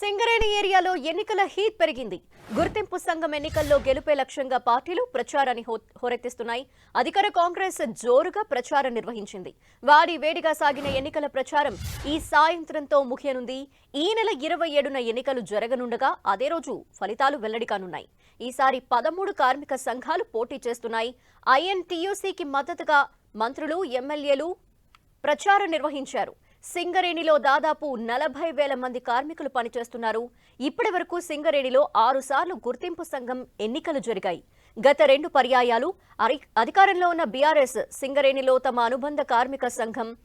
సింగరేణి ఏరియాలో ఎన్నికల హీట్ పెరిగింది. గుర్తింపు సంఘం ఎన్నికల్లో గెలుపే లక్ష్యంగా పార్టీలు ప్రచారాన్ని హో- హోరెత్తిస్తున్నాయి. అధికార కాంగ్రెస్ జోరుగా ప్రచారం నిర్వహించింది. వాడి వేడిగా సాగిన ఎన్నికల ప్రచారం ఈ సాయంత్రంతో ముగియనుంది. ఈ నెల ఇరవై ఏడున ఎన్నికలు జరగనుండగా అదే రోజు ఫలితాలు వెల్లడి కానున్నాయి. ఈసారి పదమూడు కార్మిక సంఘాలు పోటీ చేస్తున్నాయి. ఐఎన్టీయూసీకి మద్దతుగా మంత్రులు ఎమ్మెల్యేలు ప్రచారం నిర్వహించారు. సింగరేణిలో దాదాపు నలభై వేల మంది కార్మికులు పనిచేస్తున్నారు. ఇప్పటి వరకు సింగరేణిలో ఆరుసార్లు గుర్తింపు సంఘం ఎన్నికలు జరిగాయి. గత రెండు పర్యాయాలు అరి- అధికారంలో ఉన్న బీఆర్ఎస్ సింగరేణిలో తమ అనుబంధ కార్మిక సంఘం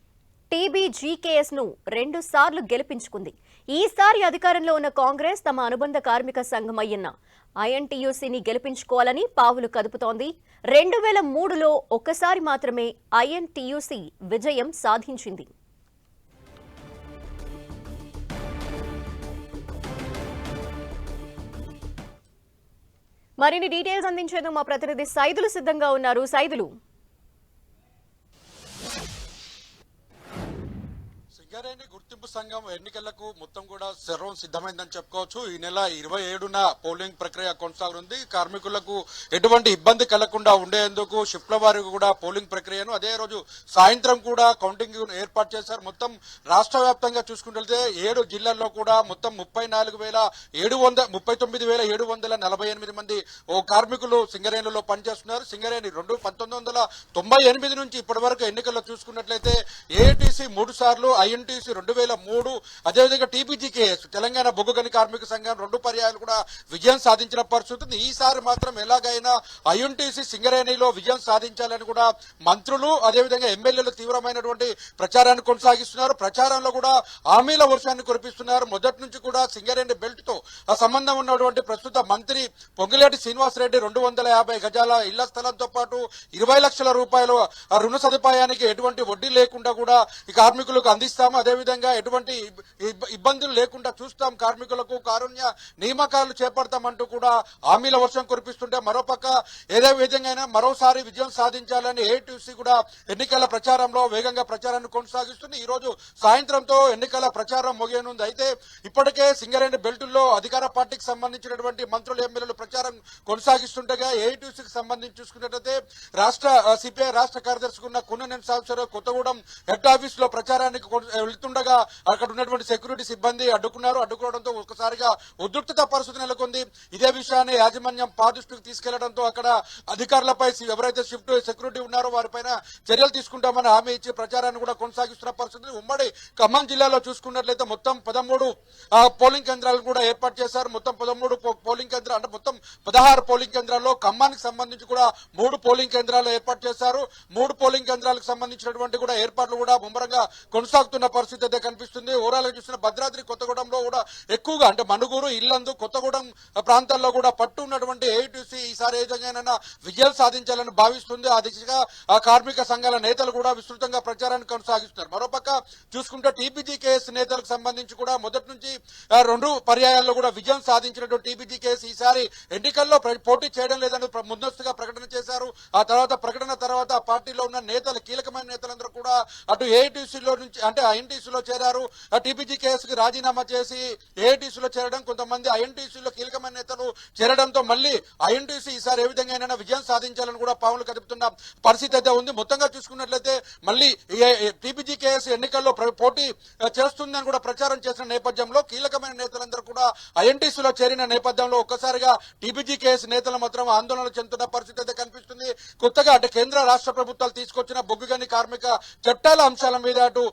టీబీజీకేఎస్ను రెండు సార్లు గెలిపించుకుంది. ఈసారి అధికారంలో ఉన్న కాంగ్రెస్ తమ అనుబంధ కార్మిక సంఘం అయ్యన్న ఐఎన్టీయూసీని గెలిపించుకోవాలని పావులు కదుపుతోంది. రెండు వేల మూడులో ఒక్కసారి మాత్రమే ఐఎన్టీయూసీ విజయం సాధించింది. మరిన్ని డీటెయిల్స్ అందించేందుకు మా ప్రతినిధి సైదులు సిద్ధంగా ఉన్నారు. సైదులు. సింగరేణి గుర్తింపు సంఘం ఎన్నికలకు మొత్తం కూడా సర్వం సిద్ధమైందని చెప్పుకోవచ్చు. ఈ నెల ఇరవై ఏడున పోలింగ్ ప్రక్రియ కొనసాగనుంది కార్మికులకు ఎటువంటి ఇబ్బంది కలగకుండా ఉండేందుకు షిఫ్ట్ల వారికి కూడా పోలింగ్ ప్రక్రియను అదే రోజు సాయంత్రం కూడా కౌంటింగ్ ఏర్పాటు చేశారు. మొత్తం రాష్ట్ర వ్యాప్తంగా చూసుకుంటే ఏడు జిల్లాల్లో కూడా మొత్తం ముప్పై నాలుగు వేల ఏడు వంద ముప్పై తొమ్మిది వేల ఏడు వందల నలభై ఎనిమిది మంది ఓ కార్మికులు సింగరేణిలో పనిచేస్తున్నారు. సింగరేణి రెండు పంతొమ్మిది వందల తొంభై ఎనిమిది నుంచి ఇప్పటి వరకు ఎన్నికల్లో చూసుకున్నట్లయితే ఏఐటీసీ మూడు సార్లు ఎన్టీసీ రెండు వేల మూడు అదేవిధంగా టీపీజీకేఎస్ తెలంగాణ బొగ్గు గని కార్మిక సంఘం రెండు పర్యాయాలు కూడా విజయం సాధించిన పరిస్థితి ఉంది. ఈసారి మాత్రం ఎలాగైనా ఐఎన్టీసీ సింగరేణిలో విజయం సాధించాలని కూడా మంత్రులు అదేవిధంగా ఎమ్మెల్యేలు తీవ్రమైనటువంటి ప్రచారాన్ని కొనసాగిస్తున్నారు. ప్రచారంలో కూడా హామీల వర్షాన్ని కురిపిస్తున్నారు. మొదటి నుంచి కూడా సింగరేణి బెల్ట్తో ఆ సంబంధం ఉన్నటువంటి ప్రస్తుత మంత్రి పొంగిలేటి శ్రీనివాసరెడ్డి రెండు వందల యాభై గజాల ఇళ్ళ స్థలంతో పాటు ఇరవై లక్షల రూపాయలు ఆ రుణ సదుపాయానికి ఎటువంటి వడ్డీ లేకుండా కూడా ఈ కార్మికులకు అందిస్తాము అదేవిధంగా ఎటువంటి ఇబ్బందులు లేకుండా చూస్తాం కార్మికులకు కారుణ్య నియామకాలు చేపడతామంటూ కూడా హామీల వర్షం కురిపిస్తుంటే మరోపక్క ఏదే విధంగా మరోసారి విజయం సాధించాలని ఏటీసీ కూడా ఎన్నికల ప్రచారంలో వేగంగా ప్రచారాన్ని కొనసాగిస్తుంది. ఈ రోజు సాయంత్రంతో ఎన్నికల ప్రచారం ముగియనుంది. అయితే ఇప్పటికే సింగరేణి బెల్టుల్లో అధికార పార్టీకి సంబంధించినటువంటి మంత్రులు ఎమ్మెల్యేలు ప్రచారం కొనసాగిస్తుండగా ఏటీసీకి సంబంధించి చూసుకున్నట్లయితే రాష్ట్ర సిపిఐ రాష్ట్ర కార్యదర్శి ఉన్న కున్ననేని సాంబశివరావు కొత్తగూడెం హెడ్ ఆఫీస్లో ప్రచారానికి వెళ్తుండగా అక్కడ ఉన్నటువంటి సెక్యూరిటీ సిబ్బంది అడ్డుకున్నారు. అడ్డుకోవడంతో ఒక్కసారిగా ఉద్రిక్తత పరిస్థితి నెలకొంది. ఇదే విషయాన్ని యాజమాన్యం పాదృష్టికి తీసుకెళ్ళడంతో అక్కడ అధికారులపై ఎవరైతే షిఫ్ట్ సెక్యూరిటీ ఉన్నారో వారిపైన చర్యలు తీసుకుంటామని హామీ ఇచ్చి ప్రచారాన్ని కూడా కొనసాగిస్తున్న పరిస్థితి ఉమ్మడి ఖమ్మం జిల్లాలో చూసుకున్నట్లయితే మొత్తం పదమూడు పోలింగ్ కేంద్రాలను కూడా ఏర్పాటు చేశారు. మొత్తం పదమూడు పోలింగ్ కేంద్రాలు అంటే మొత్తం పదహారు పోలింగ్ కేంద్రాల్లో ఖమ్మానికి సంబంధించి కూడా మూడు పోలింగ్ కేంద్రాలు ఏర్పాటు చేశారు. మూడు పోలింగ్ కేంద్రాలకు సంబంధించినటువంటి కూడా ఏర్పాట్లు కూడా ముమ్మరంగా కొనసాగుతున్న పరిస్థితి అయితే కనిపిస్తుంది. ఓవరాల్ చూసిన భద్రాద్రి కొత్తగూడెంలో కూడా ఎక్కువగా అంటే మణుగూరు ఇల్లందు కొత్తగూడెం ప్రాంతాల్లో కూడా పట్టు ఉన్నటువంటి ఏఐటీసీ ఈసారి ఏ విధంగా విజయాలు సాధించాలని భావిస్తుంది. ఆ దిశగా ఆ కార్మిక సంఘాల నేతలు కూడా విస్తృతంగా ప్రచారాన్ని కొనసాగిస్తున్నారు. మరోపక్క చూసుకుంటే టీపీజీ కేఎస్ నేతలకు సంబంధించి కూడా మొదటి నుంచి రెండు పర్యాయాల్లో కూడా విజయం సాధించినటువంటి టీపీజీ కేఎస్ ఈసారి ఎన్నికల్లో పోటీ చేయడం లేదని ముందస్తుగా ప్రకటన చేశారు. ఆ తర్వాత ప్రకటన తర్వాత ఆ పార్టీలో ఉన్న నేతలు కీలకమైన నేతలందరూ కూడా అటు ఏఐటీసీలో నుంచి అంటే ఐఎన్టీసీలో చేరారు. టీపీజీ కేఎస్కి రాజీనామా చేసి ఏఐటీసీలో చేరడం కొంతమంది ఐఎన్టీసీలో కీలకమైన నేతలు చేరడంతో మళ్ళీ ఐఎన్టీసీ ఈసారి ఏ విధంగా విజయం సాధించాలని కూడా పావులు కదుపుతున్న పరిస్థితి అయితే ఉంది. మొత్తంగా చూసుకున్నట్లయితే మళ్ళీ టీపీజీ కేఎస్ ఎన్నికల్లో పోటీ చేస్తుందని కూడా ప్రచారం చేసిన నేపథ్యంలో కీలకమైన నేతలందరూ కూడా ఐఎన్టీసీలో చేరిన నేపథ్యంలో ఒక్కసారిగా టీపీజీ కేఎస్ నేతలు మాత్రం ఆందోళన చెందుతున్న పరిస్థితి అయితే కనిపిస్తుంది. కొత్తగా అంటే కేంద్ర రాష్ట్ర ప్రభుత్వాలు తీసుకొచ్చిన బొగ్గుగని కార్మిక చట్టాల అంశాల మీద అటు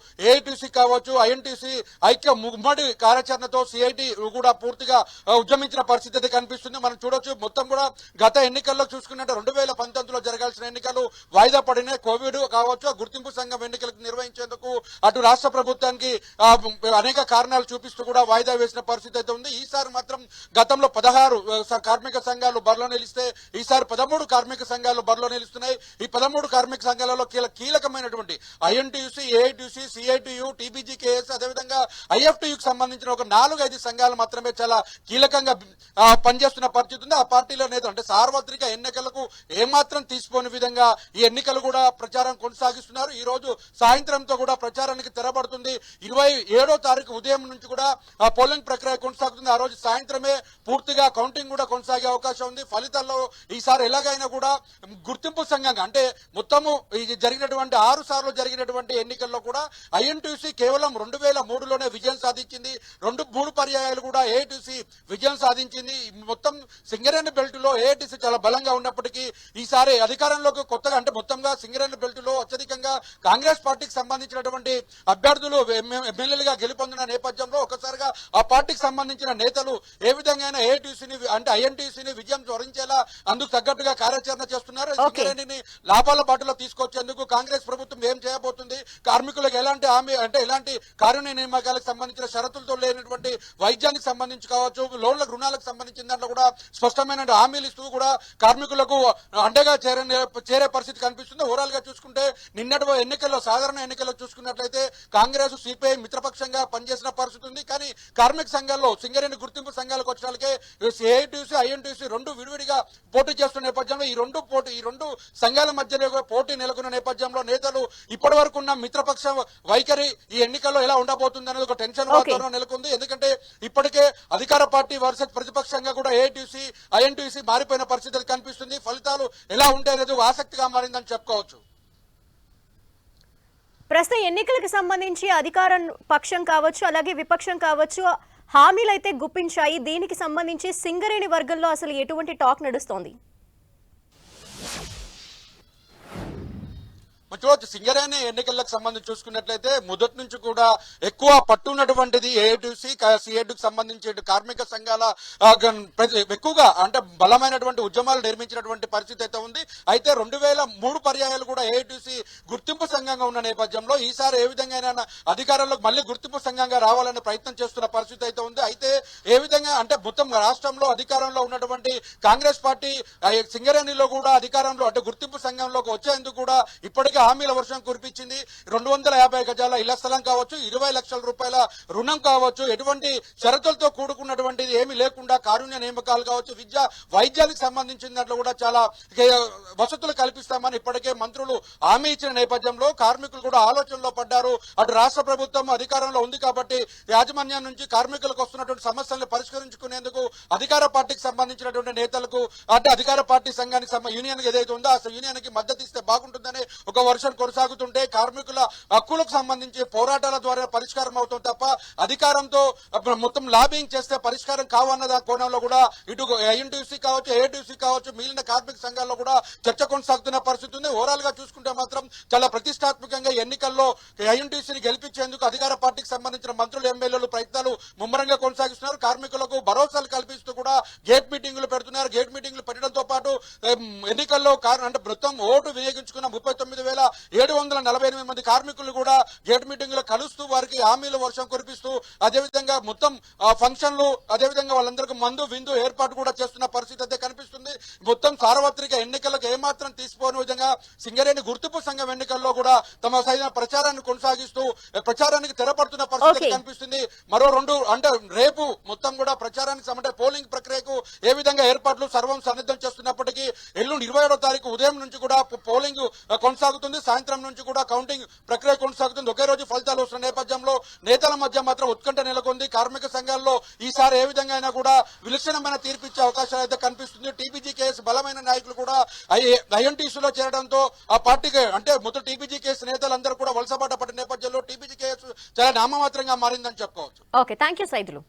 ఐటీసీ కావచ్చు ఐఎన్టీసీ ఐక్య ఉమ్మడి కార్యాచరణతో సిఐటి కూడా పూర్తిగా ఉద్యమించిన పరిస్థితి అయితే కనిపిస్తుంది. మనం చూడొచ్చు మొత్తం కూడా గత ఎన్నికల్లో చూసుకున్నట్టు రెండు వేల పంతొమ్మిదిలో జరగాల్సిన ఎన్నికలు వాయిదా పడిన కోవిడ్ కావచ్చు గుర్తింపు సంఘం ఎన్నికలకు నిర్వహించేందుకు అటు రాష్ట్ర ప్రభుత్వానికి అనేక కారణాలు చూపిస్తూ కూడా వాయిదా వేసిన పరిస్థితి అయితే ఉంది. ఈసారి మాత్రం గతంలో పదహారు కార్మిక సంఘాలు బరిలో నిలిస్తే ఈసారి పదమూడు కార్మిక సంఘాలు బరిలో నిలుస్తున్నాయి. ఈ పదమూడు కార్మిక సంఘాలలో కీలకమైనటువంటి INTUC AITUC CITU INTU TBGKS అదేవిధంగా ఐఎఫ్టీయుకి సంబంధించిన ఒక నాలుగు ఐదు సంఘాలు మాత్రమే చాలా కీలకంగా పనిచేస్తున్న పరిస్థితి ఉంది. ఆ పార్టీలో నేతలు అంటే సార్వత్రిక ఎన్నికలకు ఏమాత్రం తీసుకోని విధంగా ఈ ఎన్నికలు కూడా ప్రచారం కొనసాగిస్తున్నారు. ఈ రోజు సాయంత్రంతో కూడా ప్రచారానికి తెరబడుతుంది. ఇరవై ఏడో తారీఖు ఉదయం నుంచి కూడా ఆ పోలింగ్ ప్రక్రియ కొనసాగుతుంది. ఆ రోజు సాయంత్రమే పూర్తిగా కౌంటింగ్ కూడా కొనసాగే అవకాశం ఉంది. ఫలితాల్లో ఈసారి ఎలాగైనా కూడా గుర్తింపు సంఘంగా అంటే మొత్తము ఇది జరిగినటువంటి ఆరు సార్లు జరిగినటువంటి ఎన్నికల్లో కూడా ఐఎన్టీసీ కేవలం రెండు వేల మూడులోనే విజయం సాధించింది. రెండు మూడు పర్యాయాలు కూడా ఏఐటీసీ విజయం సాధించింది. మొత్తం సింగరేణి బెల్ట్లో ఏఐటీసీ చాలా బలంగా ఉన్నప్పటికీ ఈసారి అధికారంలోకి కొత్తగా అంటే మొత్తంగా సింగరేణి బెల్ట్లో అత్యధికంగా కాంగ్రెస్ పార్టీకి సంబంధించినటువంటి అభ్యర్థులు ఎమ్మె- ఎమ్మెల్యేలుగా గెలుపొందిన నేపథ్యంలో ఒకసారిగా ఆ పార్టీకి సంబంధించిన నేతలు ఏ విధంగా ఏఐటీసీని అంటే ఐఎన్టీసీని విజయం వరించేలా అందుకు తగ్గట్టుగా కార్యాచరణ చేస్తున్నారు. సింగరేణిని లాభాల బాటలో తీసుకొచ్చేందుకు కాంగ్రెస్ ప్రభుత్వం ఏం చేయబోతుంది? కార్మికులకు ఎలాంటి హామీ అంటే ఎలాంటి కారుణ్య నియామకాలకు సంబంధించిన షరతులతో లేనటువంటి వైద్యానికి సంబంధించి కావచ్చు లోన్ల రుణాలకు సంబంధించిన దాంట్లో కూడా స్పష్టమైన హామీలు ఇస్తూ కూడా కార్మికులకు అండగా చేరే చేరే పరిస్థితి కనిపిస్తుంది. ఓవరాల్గా చూసుకుంటే నిన్నటి ఎన్నికల్లో సాధారణ ఎన్నికల్లో చూసుకున్నట్లయితే కాంగ్రెస్ సిపిఐ మిత్రపక్షంగా పనిచేసిన పరిస్థితి ఉంది. కానీ కార్మిక సంఘాల్లో సింగరేణి గుర్తింపు సంఘాలకు వచ్చినాకే ఏఐటీసీ ఐఎన్టీసీ రెండు విడివిడిగా పోటీ చేస్తున్న నేపథ్యంలో ఈ రెండు పోటీ ఈ రెండు సంఘాల మధ్య పోటీ నెలకొన్న నేపథ్యంలో నేతలు ఇప్పటి వరకు ఉన్న మిత్రపక్ష వైఖరి ఈ ఎన్నికల్లో ఎలా ఉండబోతుంది అనేది ఒక టెన్షన్. వాతావరణం నెలకొంది. ఎందుకంటే ఇప్పటికే అధికార పార్టీ వర్సెస్ ప్రతిపక్షంగా కూడా ఏఐటీసీ ఐఎన్టీసీ మారిపోయిన పరిస్థితులు కనిపిస్తుంది. ఫలితాలు ఎలా ఉంటాయనేది ఆసక్తిగా మారిందని చెప్పుకోవచ్చు. ప్రస్తుతం ఎన్నికలకు సంబంధించి అధికారం పక్షం కావచ్చు అలాగే విపక్షం కావచ్చు హామీలు అయితే గుప్పించాయి. దీనికి సంబంధించి సింగరేణి వర్గంలో అసలు ఎటువంటి టాక్ నడుస్తోంది? మరి సింగరేణి ఎన్నికలకు సంబంధించి చూసుకున్నట్లయితే మొదటి నుంచి కూడా ఎక్కువ పట్టున్నటువంటిది ఏఐటీసీ సిఐటికి సంబంధించి కార్మిక సంఘాల ఎక్కువగా అంటే బలమైనటువంటి ఉద్యమాలు నిర్మించినటువంటి పరిస్థితి అయితే ఉంది. అయితే రెండు వేల మూడు పర్యాయాలు కూడా ఏఐటీసీ గుర్తింపు సంఘంగా ఉన్న నేపథ్యంలో ఈసారి ఏ విధంగా అధికారంలోకి మళ్ళీ గుర్తింపు సంఘంగా రావాలనే ప్రయత్నం చేస్తున్న పరిస్థితి అయితే ఉంది. అయితే ఏ విధంగా అంటే మొత్తం రాష్ట్రంలో అధికారంలో ఉన్నటువంటి కాంగ్రెస్ పార్టీ సింగరేణిలో కూడా అధికారంలో అంటే గుర్తింపు సంఘంలోకి వచ్చేందుకు కూడా ఇప్పటికే హామీల వర్షం కురిపించింది. రెండు వందల యాభై గజాల ఇళ్ళ స్థలం కావచ్చు ఇరవై లక్షల రూపాయల రుణం కావచ్చు ఎటువంటి షరతులతో కూడుకున్నటువంటిది ఏమి లేకుండా కారుణ్య నియామకాలు కావచ్చు విద్య వైద్యానికి సంబంధించిన దాంట్లో కూడా చాలా వసతులు కల్పిస్తామని ఇప్పటికే మంత్రులు హామీ ఇచ్చిన నేపథ్యంలో కార్మికులు కూడా ఆలోచనలో పడ్డారు. అటు రాష్ట్ర ప్రభుత్వం అధికారంలో ఉంది కాబట్టి యాజమాన్యం నుంచి కార్మికులకు వస్తున్నటువంటి సమస్యలను పరిష్కరించుకునేందుకు అధికార పార్టీకి సంబంధించినటువంటి నేతలకు అంటే అధికార పార్టీ సంఘానికి యూనియన్ ఏదైతే ఉందో ఆ యూనియన్కి మద్దతు ఇస్తే బాగుంటుందని ఒక వర్షం కొనసాగుతుంటే కార్మికుల హక్కులకు సంబంధించి పోరాటాల ద్వారా పరిష్కారం అవుతుంది తప్ప అధికారంతో మొత్తం లాబింగ్ చేస్తే పరిష్కారం కావన్నదా కోణంలో కూడా ఇటు ఐఎన్టీసీ కావచ్చు ఏటీసీ కావచ్చు మిగిలిన కార్మిక సంఘాల్లో కూడా చర్చ కొనసాగుతున్న పరిస్థితి ఉంది. ఓవరాల్గా చూసుకుంటే మాత్రం చాలా ప్రతిష్టాత్మకంగా ఎన్నికల్లో ఐఎన్టీసీని గెలిపించేందుకు అధికార పార్టీకి సంబంధించిన మంత్రులు ఎమ్మెల్యేలు ప్రయత్నాలు ముమ్మరంగా కొనసాగిస్తున్నారు. కార్మికులకు భరోసాలు కల్పిస్తూ కూడా గేట్ మీటింగులు పెడుతున్నారు. గేట్ మీటింగులు పెట్టడంతో పాటు ఎన్నికల్లో కార్- అంటే మొత్తం ఓటు వినియోగించుకున్న ముప్పై తొమ్మిది వేల ఏడు వందల నలభై ఎనిమిది మంది కార్మికులు కూడా గేట్ మీటింగులు కలుస్తూ వారికి హామీల వర్షం కురిపిస్తూ అదేవిధంగా మొత్తం ఫంక్షన్లు అదేవిధంగా వాళ్ళందరికీ మందు విందు ఏర్పాటు కూడా చేస్తున్న పరిస్థితి అయితే కనిపిస్తుంది మొత్తం సార్వత్రిక ఎన్నికలకు ఏమాత్రం తీసిపోని విధంగా సింగరేణి గుర్తింపు సంఘం ఎన్నికల్లో కూడా తమ సైన ప్రచారాన్ని కొనసాగిస్తూ ప్రచారానికి తెరపడుతున్న పరిస్థితి. కనిపిస్తుంది మరో రెండు అంటే రేపు మొత్తం కూడా ప్రచారానికి సం- పోలింగ్ ప్రక్రియకు ఏ విధంగా ఏర్పాట్లు సర్వం సన్నిద్ధం చేస్తున్నప్పటికీ ఎల్లుండి ఇరవై ఏడో తారీఖు ఉదయం నుంచి కూడా పోలింగ్ కొనసాగుతుంది. సాయంత్రం నుంచి కూడా కౌంటింగ్ ప్రక్రియ కొనసాగుతుంది. ఒకే రోజు ఫలితాలు వస్తున్న నేపథ్యంలో నేతల మధ్య మాత్రం ఉత్కంఠ నెలకొంది. కార్మిక సంఘాల్లో ఈసారి ఏ విధంగా అయినా కూడా విలక్షణమైన తీర్పు ఇచ్చే అవకాశాలు అయితే కనిపిస్తుంది. టీబీజీ కేసు బలమైన నాయకులు కూడా ఐఎన్టీసీలో చేరడంతో ఆ పార్టీకి అంటే మొత్తం టీబీజీ కేసు నేతలందరూ కూడా వలసబాట పడిన నేపథ్యంలో టీబీజీ కేసు చాలా నామమాత్రంగా మారిందని చెప్పుకోవచ్చు. Okay thank you Saidulu.